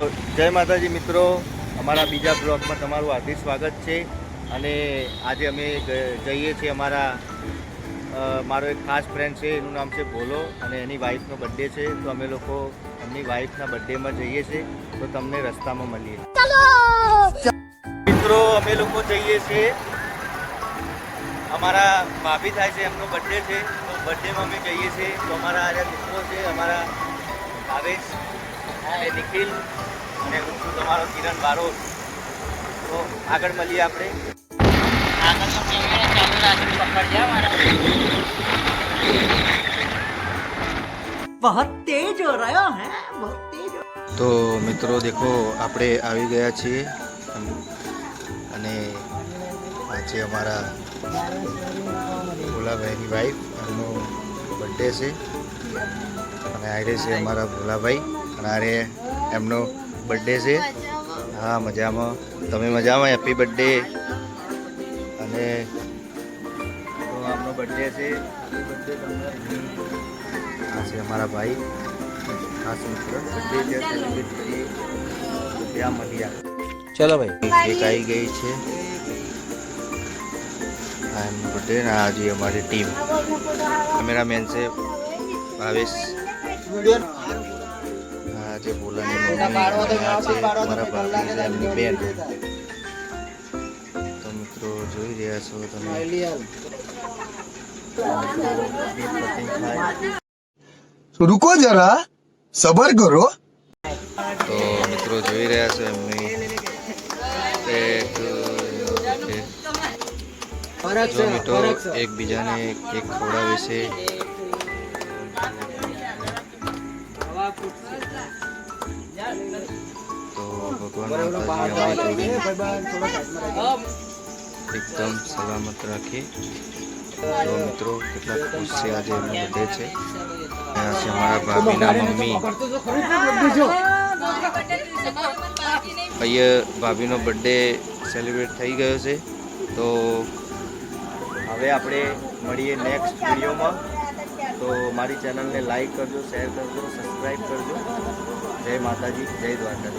જય માતાજી મિત્રો અમારા બીજા બ્લોગમાં તમારું હાર્દિક સ્વાગત છે. અને આજે અમે જઈએ છીએ અમારા મારો એક ખાસ ફ્રેન્ડ છે એનું નામ છે ભોલો અને એની વાઈફનો બર્થડે છે. તો અમે લોકો એમની વાઈફના બર્થડેમાં જઈએ છીએ. તો તમને રસ્તામાં મળીએ. મિત્રો અમે લોકો જઈએ છીએ. અમારા ભાભી થાય છે એમનો બર્થડે છે. તો બર્થડેમાં અમે જઈએ છીએ. તો અમારા આજે મિત્રો છે અમારા ભાવેશ અને નિખિલ. અને હું છું તમારો કિરણ બારોટ. તો આગળ મળીએ આપણે. તો મિત્રો દેખો આપણે આવી ગયા છીએ. અને આ અમારા ભોલાભાઈની વાઈફ એમનો બર્થડે છે. અને આરે છે અમારા ભોલાભાઈ. અને આરે એમનો બર્થડે છે. હા મજામાં. તમે મજામાં? હેપી બર્થડે અને તો આમનો બર્થડે છે. હેપી બર્થડે તમને. આ છે અમારા ભાઈ. ખાસ મિત્ર. બર્થડે ત્યાં સેલિબ્રેટ કરીએ. ત્યાં મળ્યા ચલો ભાઈ. કેક આવી ગઈ છે. આ એમનો બર્થડે ને આજે અમારી ટીમ કેમેરામેન છે ભાવેશ. આજે બોલાની બેન. તો મિત્રો જોઈ રહ્યા છો તમે. તો રૂકો જરા સબર કરો. તો મિત્રો જોઈ રહ્યા છો એમની. જો મિત્રો એકબીજાને કેક ખવડાવે છે. તો ભગવાન એકદમ સલામત રાખે. તો મિત્રો કેટલા ખુશ છે આજે એમને વધે છે. ત્યાં છે મારા ભાભીના મમ્મી. અહીંયા ભાભીનો બર્થડે સેલિબ્રેટ થઈ ગયો છે. તો હવે આપણે મળીએ નેક્સ્ટ વિડીયોમાં તો મારી ચેનલને લાઈક કરજો શેર કરજો સબસ્ક્રાઈબ કરજો. જય માતાજી જય દ્વારકાધીશ.